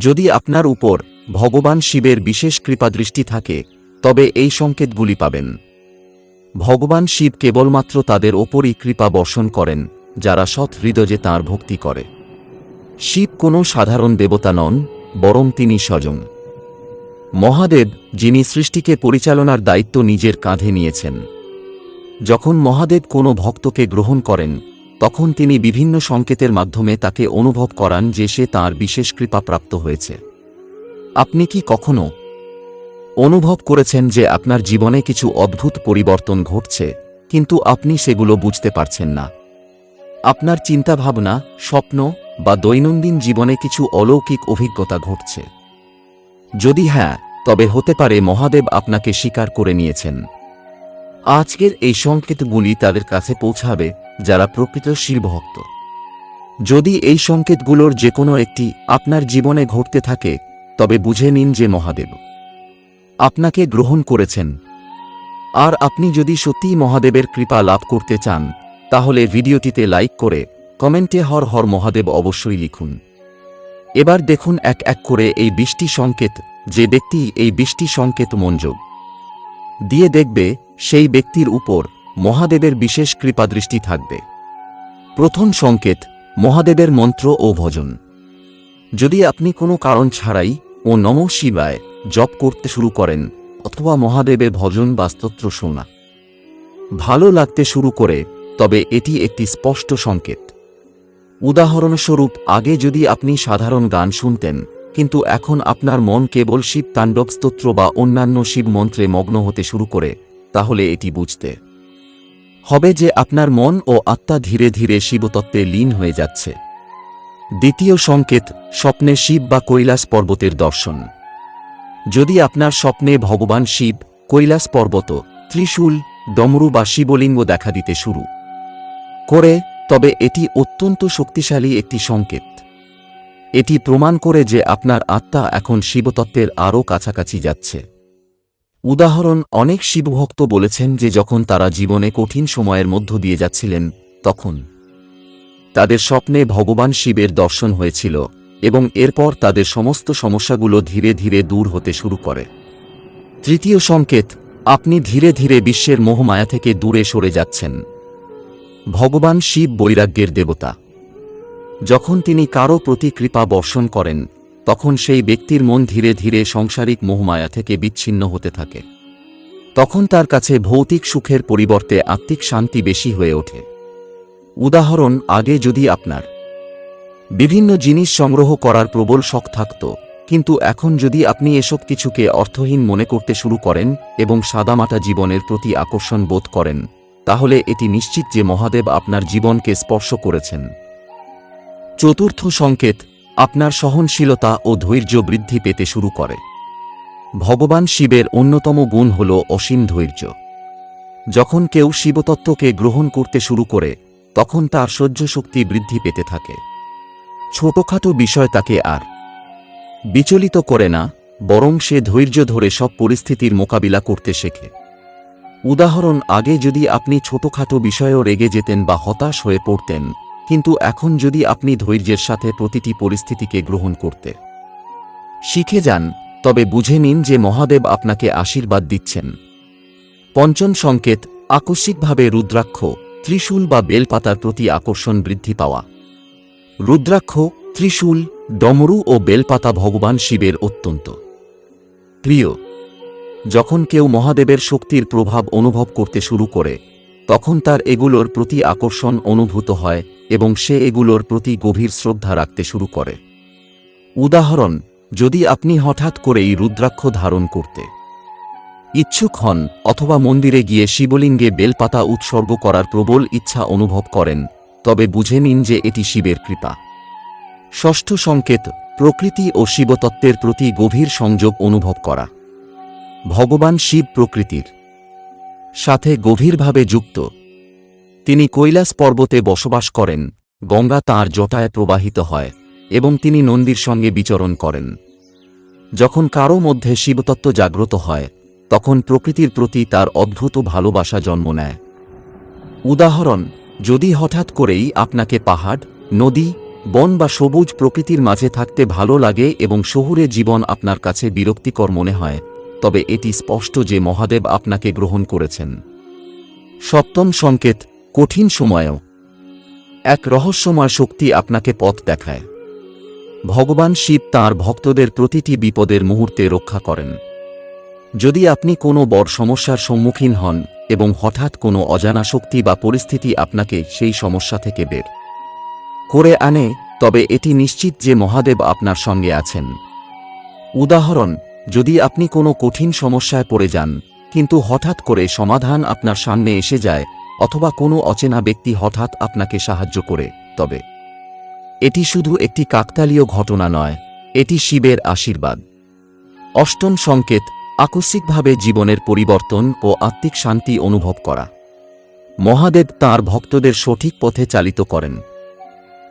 যদি আপনার উপর ভগবান শিবের বিশেষ কৃপাদৃষ্টি থাকে, তবে এই সংকেতগুলি পাবেন। ভগবান শিব কেবলমাত্র তাদের ওপরই কৃপা বর্ষণ করেন, যারা সৎ হৃদয়ে তাঁর ভক্তি করে। শিব কোনো সাধারণ দেবতা নন, বরং তিনি স্বজন। মহাদেব, যিনি সৃষ্টিকে পরিচালনার দায়িত্ব নিজের কাঁধে নিয়েছেন। যখন মহাদেব কোনো ভক্তকে গ্রহণ করেন তখন তিনি বিভিন্ন সংকেতের মাধ্যমে তাকে অনুভব করান যে সে তাঁর বিশেষ কৃপা প্রাপ্ত হয়েছে। আপনি কি কখনো অনুভব করেছেন যে আপনার জীবনে কিছু অদ্ভুত পরিবর্তন ঘটছে, কিন্তু আপনি সেগুলো বুঝতে পারছেন না? আপনার চিন্তাভাবনা, স্বপ্ন বা দৈনন্দিন জীবনে কিছু অলৌকিক অভিজ্ঞতা ঘটছে। যদি হ্যাঁ তবে হতে পারে মহাদেব আপনাকে স্বীকার করে নিয়েছেন। আজকের এই সংকেতগুলি তাদের কাছে পৌঁছাবে যারা প্রকৃত শিবভক্ত যদি এই সংকেতগুলোর যে কোনো একটি আপনার জীবনে ঘটতে থাকে, তবে বুঝে নিন যে মহাদেব। আপনাকে গ্রহণ করেছেন। আর আপনি যদি সত্যিই মহাদেবের কৃপা লাভ করতে চান, তাহলে ভিডিওটিতে লাইক করে কমেন্টে হর হর মহাদেব অবশ্যই লিখুন। এবার দেখুন এক এক করে এই বৃষ্টি সংকেত, যে ব্যক্তি এই বৃষ্টি সংকেত মঞ্জব দিয়ে দেখবে সেই ব্যক্তির উপর মহাদেবের বিশেষ কৃপাদৃষ্টি থাকবে। প্রথম সংকেত, মহাদেবের মন্ত্র ও ভজন। যদি আপনি কোনো কারণ ছাড়াই ও নম শিবায় জপ করতে শুরু করেন, অথবা মহাদেবের ভজন বা স্তোত্র শোনা। ভালো লাগতে শুরু করে, তবে এটি একটি স্পষ্ট সংকেত। উদাহরণস্বরূপ, আগে যদি আপনি সাধারণ গান শুনতেন, কিন্তু এখন আপনার মন কেবল শিব তাণ্ডব স্তোত্র বা অন্যান্য শিব মন্ত্রে মগ্ন হতে শুরু করে তাহলে এটি বুঝতে হবে যে আপনার মন ও আত্মা ধীরে ধীরে শিবতত্ত্বে লীন হয়ে যাচ্ছে। দ্বিতীয় সংকেত, স্বপ্নে শিব বা কৈলাস পর্বতের দর্শন। যদি আপনার স্বপ্নে ভগবান শিব, কৈলাস পর্বত, ত্রিশূল, ডমরু বা শিবলিঙ্গ দেখা দিতে শুরু করে, তবে এটি অত্যন্ত শক্তিশালী একটি সংকেত। এটি প্রমাণ করে যে আপনার আত্মা এখন শিবতত্ত্বের আরও কাছাকাছি যাচ্ছে। উদাহরণ, অনেক শিবভক্ত বলেছেন যে যখন তারা জীবনে কঠিন সময়ের মধ্য দিয়ে যাচ্ছিলেন, তখন তাদের স্বপ্নে ভগবান শিবের দর্শন হয়েছিল এবং এরপর তাদের সমস্ত সমস্যাগুলো ধীরে ধীরে দূর হতে শুরু করে। তৃতীয় সংকেত, আপনি ধীরে ধীরে বিশ্বের মোহমায়া থেকে দূরে সরে যাচ্ছেন। ভগবান শিব বৈরাগ্যের দেবতা। যখন তিনি কারও প্রতি কৃপা বর্ষণ করেন তখন সেই ব্যক্তির মন ধীরে ধীরে সংসারিক মোহমায়া থেকে বিচ্ছিন্ন হতে থাকে। তখন তার কাছে ভৌতিক সুখের পরিবর্তে আত্মিক শান্তি বেশি হয়ে ওঠে। উদাহরণ, আগে যদি আপনার বিভিন্ন জিনিস সংগ্রহ করার প্রবল শখ থাকত, কিন্তু এখন যদি আপনি এসব কিছুকে অর্থহীন মনে করতে শুরু করেন এবং সাদামাটা জীবনের প্রতি আকর্ষণ বোধ করেন, তাহলে এটি নিশ্চিত যে মহাদেব আপনার জীবনকে স্পর্শ করেছেন। চতুর্থ সংকেত আপনার সহনশীলতা ও ধৈর্য বৃদ্ধি পেতে শুরু করে। ভগবান শিবের অন্যতম গুণ হল অসীম ধৈর্য। যখন কেউ শিবতত্ত্বকে গ্রহণ করতে শুরু করে, তখন তার সহ্য শক্তি বৃদ্ধি পেতে থাকে। ছোটখাটো বিষয় তাকে আর বিচলিত করে না, বরং সে ধৈর্য ধরে সব পরিস্থিতির মোকাবিলা করতে শেখে। উদাহরণ, আগে যদি আপনি ছোটখাটো বিষয়েও রেগে যেতেন বা হতাশ হয়ে পড়তেন কিন্তু এখন যদি আপনি ধৈর্যের সাথে প্রতিটি পরিস্থিতিকে গ্রহণ করতে শিখে যান, তবে বুঝে নিন যে মহাদেব আপনাকে আশীর্বাদ দিচ্ছেন। পঞ্চম সংকেত, আকস্মিকভাবে রুদ্রাক্ষ, ত্রিশূল বা বেলপাতার প্রতি আকর্ষণ বৃদ্ধি পাওয়া। রুদ্রাক্ষ, ত্রিশূল, ডমরু ও বেলপাতা ভগবান শিবের অত্যন্ত প্রিয়। যখন কেউ মহাদেবের শক্তির প্রভাব অনুভব করতে শুরু করে, তখন তার এগুলোর প্রতি আকর্ষণ অনুভূত হয় এবং সে এগুলোর প্রতি গভীর শ্রদ্ধা রাখতে শুরু করে। উদাহরণ, যদি আপনি হঠাৎ করেই রুদ্রাক্ষ ধারণ করতে ইচ্ছুক হন অথবা মন্দিরে গিয়ে শিবলিঙ্গে বেলপাতা উৎসর্গ করার প্রবল ইচ্ছা অনুভব করেন, তবে বুঝে নিন যে এটি শিবের কৃপা। ষষ্ঠ সংকেত, প্রকৃতি ও শিবতত্ত্বের প্রতি গভীর সংযোগ অনুভব করা। ভগবান শিব প্রকৃতির সাথে গভীরভাবে যুক্ত। তিনি কৈলাস পর্বতে বসবাস করেন, গঙ্গা তাঁর জটায় প্রবাহিত হয়, এবং তিনি নন্দীর সঙ্গে বিচরণ করেন। যখন কারও মধ্যে শিবতত্ত্ব জাগ্রত হয়, তখন প্রকৃতির প্রতি তার অদ্ভুত ভালোবাসা জন্ম নেয়। উদাহরণ, যদি হঠাৎ করেই আপনাকে পাহাড়, নদী, বন বা সবুজ প্রকৃতির মাঝে থাকতে ভালো লাগে এবং শহুরে জীবন আপনার কাছে বিরক্তিকর মনে হয়, তবে এটি স্পষ্ট যে মহাদেব আপনাকে গ্রহণ করেছেন। সপ্তম সংকেত কঠিন সময়েও এক রহস্যময় শক্তি আপনাকে পথ দেখায়। ভগবান শিব তাঁর ভক্তদের প্রতিটি বিপদের মুহূর্তে রক্ষা করেন। যদি আপনি কোনো বড় সমস্যার সম্মুখীন হন এবং হঠাৎ কোনো অজানা শক্তি বা পরিস্থিতি আপনাকে সেই সমস্যা থেকে বের করে আনে, তবে এটি নিশ্চিত যে মহাদেব আপনার সঙ্গে আছেন। উদাহরণ, যদি আপনি কোনো কঠিন সমস্যায় পড়ে যান, কিন্তু হঠাৎ করে সমাধান আপনার সামনে এসে যায় অথবা কোনো অচেনা ব্যক্তি হঠাৎ আপনাকে সাহায্য করে, তবে এটি শুধু একটি কাকতালীয় ঘটনা নয়, এটি শিবের আশীর্বাদ। অষ্টম সংকেত, আকস্মিকভাবে জীবনের পরিবর্তন ও আত্মিক শান্তি অনুভব করা। মহাদেব তাঁর ভক্তদের সঠিক পথে চালিত করেন।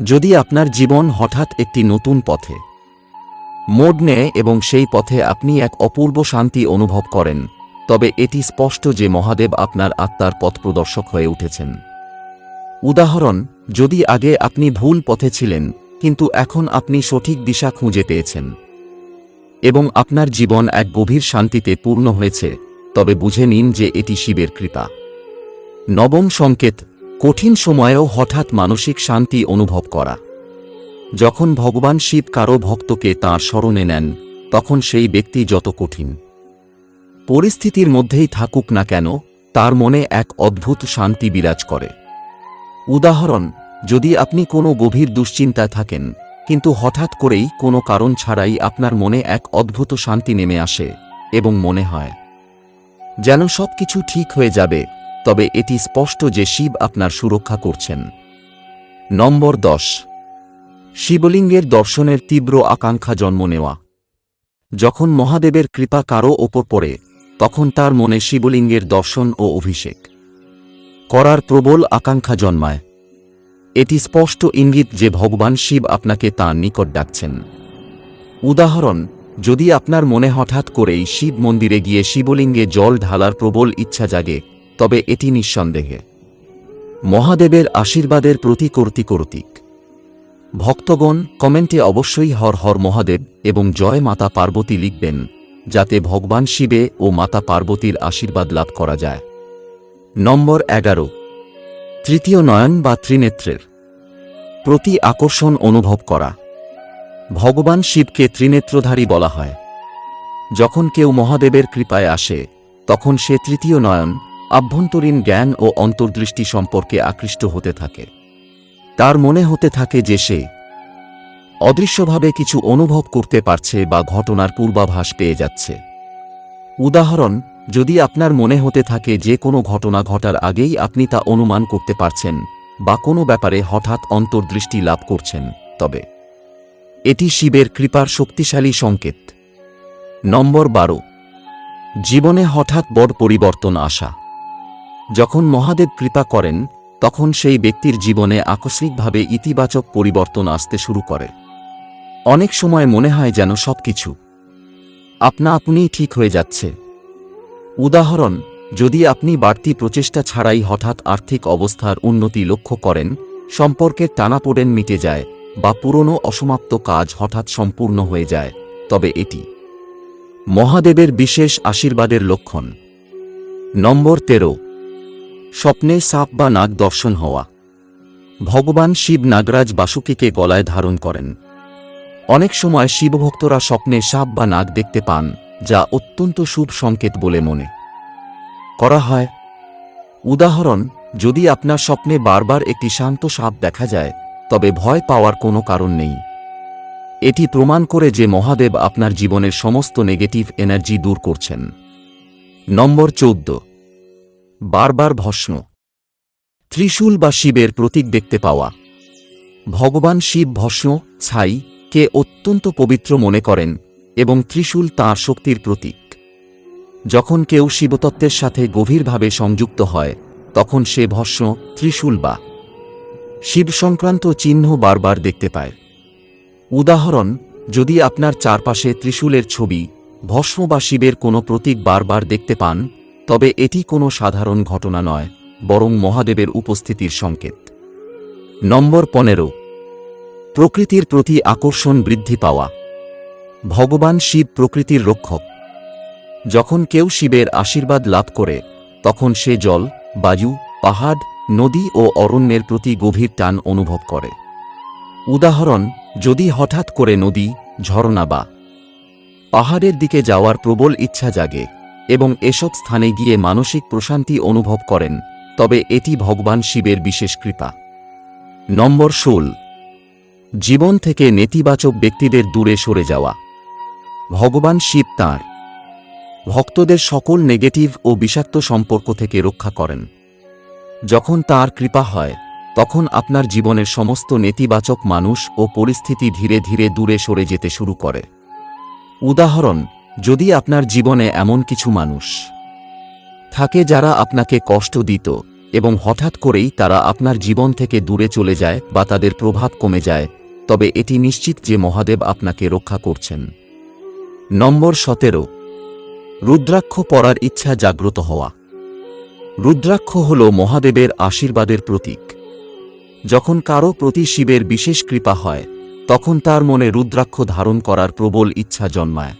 যদি আপনার জীবন হঠাৎ একটি নতুন পথে, মোড় নেয় এবং সেই পথে আপনি এক অপূর্ব শান্তি অনুভব করেন তবে এটি স্পষ্ট যে মহাদেব আপনার আত্মার পথ প্রদর্শক হয়ে উঠেছেন। উদাহরণ, যদি আগে আপনি ভুল পথে ছিলেন, কিন্তু এখন আপনি সঠিক দিশা খুঁজে পেয়েছেন। এবং আপনার জীবন এক গভীর শান্তিতে পূর্ণ হয়েছে, তবে বুঝে নিন যে এটি শিবের কৃপা। নবম সংকেত, কঠিন সময়েও হঠাৎ মানসিক শান্তি অনুভব করা। যখন ভগবান শিব কারও ভক্তকে তাঁর স্মরণে নেন, তখন সেই ব্যক্তি যত কঠিন। পরিস্থিতির মধ্যেই থাকুক না কেন, তার মনে এক অদ্ভুত শান্তি বিরাজ করে। উদাহরণ, যদি আপনি কোনো গভীর দুশ্চিন্তায় থাকেন, কিন্তু হঠাৎ করেই কোনো কারণ ছাড়াই আপনার মনে এক অদ্ভুত শান্তি নেমে আসে এবং মনে হয় যেন সব কিছু ঠিক হয়ে যাবে, তবে এটি স্পষ্ট যে শিব আপনার সুরক্ষা করছেন। নম্বর দশ। শিবলিঙ্গের দর্শনের তীব্র আকাঙ্ক্ষা জন্ম নেওয়া। যখন মহাদেবের কৃপা কারও ওপর পড়ে তখন তার মনে শিবলিঙ্গের দর্শন ও অভিষেক। করার প্রবল আকাঙ্ক্ষা জন্মায়। এটি স্পষ্ট ইঙ্গিত যে ভগবান শিব আপনাকে তাঁর নিকট ডাকছেন। উদাহরণ, যদি আপনার মনে হঠাৎ করেই শিব মন্দিরে গিয়ে শিবলিঙ্গে জল ঢালার প্রবল ইচ্ছা জাগে, তবে এটি নিঃসন্দেহে। মহাদেবের আশীর্বাদের প্রতি কর্তিকর্তিক ভক্তগণ, কমেন্টে অবশ্যই হর হর মহাদেব এবং জয় মাতা পার্বতী লিখবেন যাতে ভগবান শিবে ও মাতা পার্বতীর আশীর্বাদ লাভ করা যায়। নম্বর এগারো। তৃতীয় নয়ন বা ত্রিনেত্রের। প্রতি আকর্ষণ অনুভব করা। ভগবান শিবকে ত্রিনেত্রধারী বলা হয়। যখন কেউ মহাদেবের কৃপায় আসে, তখন সে তৃতীয় নয়ন, আভ্যন্তরীণ জ্ঞান ও অন্তর্দৃষ্টি সম্পর্কে আকৃষ্ট হতে থাকে। তার মনে হতে থাকে যে সে অদৃশ্যভাবে কিছু অনুভব করতে পারছে বা ঘটনার পূর্বাভাস পেয়ে যাচ্ছে। উদাহরণ, যদি আপনার মনে হতে থাকে যে কোনো ঘটনা ঘটার আগেই আপনি তা অনুমান করতে পারছেন বা কোনো ব্যাপারে হঠাৎ অন্তর্দৃষ্টি লাভ করছেন, তবে এটি শিবের কৃপার শক্তিশালী সংকেত। নম্বর বারো। জীবনে হঠাৎ বড় পরিবর্তন আসা। যখন মহাদেব কৃপা করেন, তখন সেই ব্যক্তির জীবনে আকস্মিকভাবে ইতিবাচক পরিবর্তন আসতে শুরু করে। অনেক সময় মনে হয় যেন সবকিছু আপনা আপনিই ঠিক হয়ে যাচ্ছে। উদাহরণ, যদি আপনি বাড়তি প্রচেষ্টা ছাড়াই হঠাৎ আর্থিক অবস্থার উন্নতি লক্ষ্য করেন, সম্পর্কের টানাপোড়েন মিটে যায় বা পুরনো অসমাপ্ত কাজ হঠাৎ সম্পূর্ণ হয়ে যায়, তবে এটি মহাদেবের বিশেষ আশীর্বাদের লক্ষণ। নম্বর তেরো, স্বপ্নে সাপ বা নাগ দর্শন হওয়া। ভগবান শিব নাগরাজ বাসুকীকে গলায় ধারণ করেন। অনেক সময় শিবভক্তরা স্বপ্নে সাপ বা নাগ দেখতে পান, যা অত্যন্ত শুভ সংকেত বলে মনে। করা হয়, উদাহরণ, যদি আপনার স্বপ্নে বারবার একটি শান্ত সাপ দেখা যায়, তবে ভয় পাওয়ার কোনো কারণ নেই। এটি প্রমাণ করে যে মহাদেব আপনার জীবনের সমস্ত নেগেটিভ এনার্জি দূর করছেন। নম্বর চৌদ্দ, বারবার ভস্ম। ত্রিশূল বা শিবের প্রতীক দেখতে পাওয়া। ভগবান শিব ভস্ম, ছাই কে অত্যন্ত পবিত্র মনে করেন এবং ত্রিশূল তাঁর শক্তির প্রতীক। যখন কেউ শিবতত্ত্বের সাথে গভীরভাবে সংযুক্ত হয়, তখন সে ভস্ম, ত্রিশূল বা শিব সংক্রান্ত চিহ্ন বারবার দেখতে পায়। উদাহরণ, যদি আপনার চারপাশে ত্রিশূলের ছবি, ভস্ম বা শিবের কোনো প্রতীক বারবার দেখতে পান, তবে এটি কোনো সাধারণ ঘটনা নয়, বরং মহাদেবের উপস্থিতির সংকেত। নম্বর পনেরো প্রকৃতির প্রতি আকর্ষণ বৃদ্ধি পাওয়া। ভগবান শিব প্রকৃতির রক্ষক। যখন কেউ শিবের আশীর্বাদ লাভ করে, তখন সে জল, বায়ু, পাহাড়, নদী ও অরণ্যের প্রতি গভীর টান অনুভব করে। উদাহরণ, যদি হঠাৎ করে নদী ঝর্ণা বা পাহাড়ের দিকে যাওয়ার প্রবল ইচ্ছা জাগে এবং এসব স্থানে গিয়ে মানসিক প্রশান্তি অনুভব করেন, তবে এটি ভগবান শিবের বিশেষ কৃপা। নম্বর ষোল। জীবন থেকে নেতিবাচক ব্যক্তিদের দূরে সরে যাওয়া। ভগবান শিব তাঁর। ভক্তদের সকল নেগেটিভ ও বিষাক্ত সম্পর্ক থেকে রক্ষা করেন। যখন তার কৃপা হয়, তখন আপনার জীবনের সমস্ত নেতিবাচক মানুষ ও পরিস্থিতি ধীরে ধীরে দূরে সরে যেতে শুরু করে। উদাহরণ, যদি আপনার জীবনে এমন কিছু মানুষ থাকে যারা আপনাকে কষ্ট দিত এবং হঠাৎ করেই তারা আপনার জীবন থেকে দূরে চলে যায় বা তাদের প্রভাব কমে যায় তবে এটি নিশ্চিত যে মহাদেব আপনাকে রক্ষা করছেন। নম্বর সতেরো। রুদ্রাক্ষ পরার ইচ্ছা জাগ্রত হওয়া। রুদ্রাক্ষ হল মহাদেবের আশীর্বাদের প্রতীক। যখন কারও প্রতি শিবের বিশেষ কৃপা হয়, তখন তার মনে রুদ্রাক্ষ ধারণ করার প্রবল ইচ্ছা জন্মায়।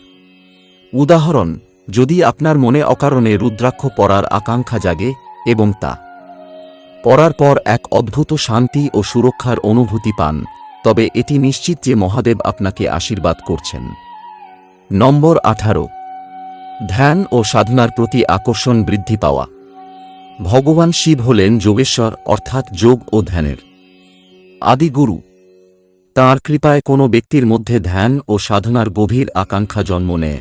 উদাহরণ, যদি আপনার মনে অকারণে রুদ্রাক্ষ পরার আকাঙ্ক্ষা জাগে এবং তা পরার পর এক অদ্ভুত শান্তি ও সুরক্ষার অনুভূতি পান তবে এটি নিশ্চিত যে মহাদেব আপনাকে আশীর্বাদ করছেন। নম্বর আঠারো। ধ্যান ও সাধনার প্রতি আকর্ষণ বৃদ্ধি পাওয়া। ভগবান শিব হলেন যোগেশ্বর, অর্থাৎ যোগ ও ধ্যানের। আদিগুরু। তাঁর কৃপায় কোনো ব্যক্তির মধ্যে ধ্যান ও সাধনার গভীর আকাঙ্ক্ষা জন্ম নেয়।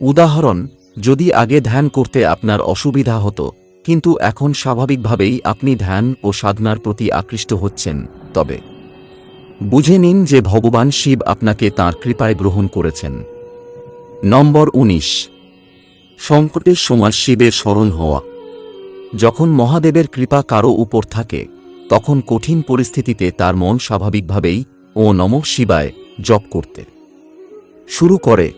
উদাহরণ, যদি আগে ধ্যান করতে আপনার অসুবিধা হতো, কিন্তু এখন স্বাভাবিকভাবেই আপনি ধ্যান ও সাধনার প্রতি আকৃষ্ট হচ্ছেন, তবে বুঝে নিন যে ভগবান শিব আপনাকে তাঁর কৃপায় গ্রহণ করেছেন। নম্বর উনিশ। সংকটের সময় শিবের স্মরণ হওয়া। যখন মহাদেবের কৃপা কারও উপর থাকে, তখন কঠিন পরিস্থিতিতে তার মন স্বাভাবিকভাবেই, ও নম শিবায় জপ করতে। শুরু করে।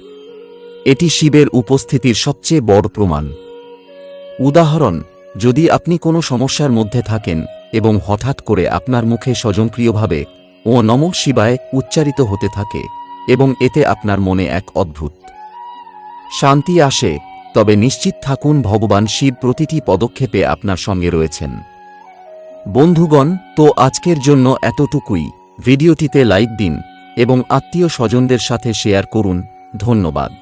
এটি শিবের উপস্থিতির সবচেয়ে বড় প্রমাণ। উদাহরণ, যদি আপনি কোনো সমস্যার মধ্যে থাকেন এবং হঠাৎ করে আপনার মুখে স্বজনপ্রিয়ভাবে ও নম শিবায় উচ্চারিত হতে থাকে এবং এতে আপনার মনে এক অদ্ভুত শান্তি আসে, তবে নিশ্চিত থাকুন ভগবান শিব প্রতিটি পদক্ষেপে আপনার সঙ্গে রয়েছেন। বন্ধুগণ, তো আজকের জন্য এতটুকুই। ভিডিওটিতে লাইক দিন এবং আত্মীয় স্বজনদের সাথে শেয়ার করুন। ধন্যবাদ।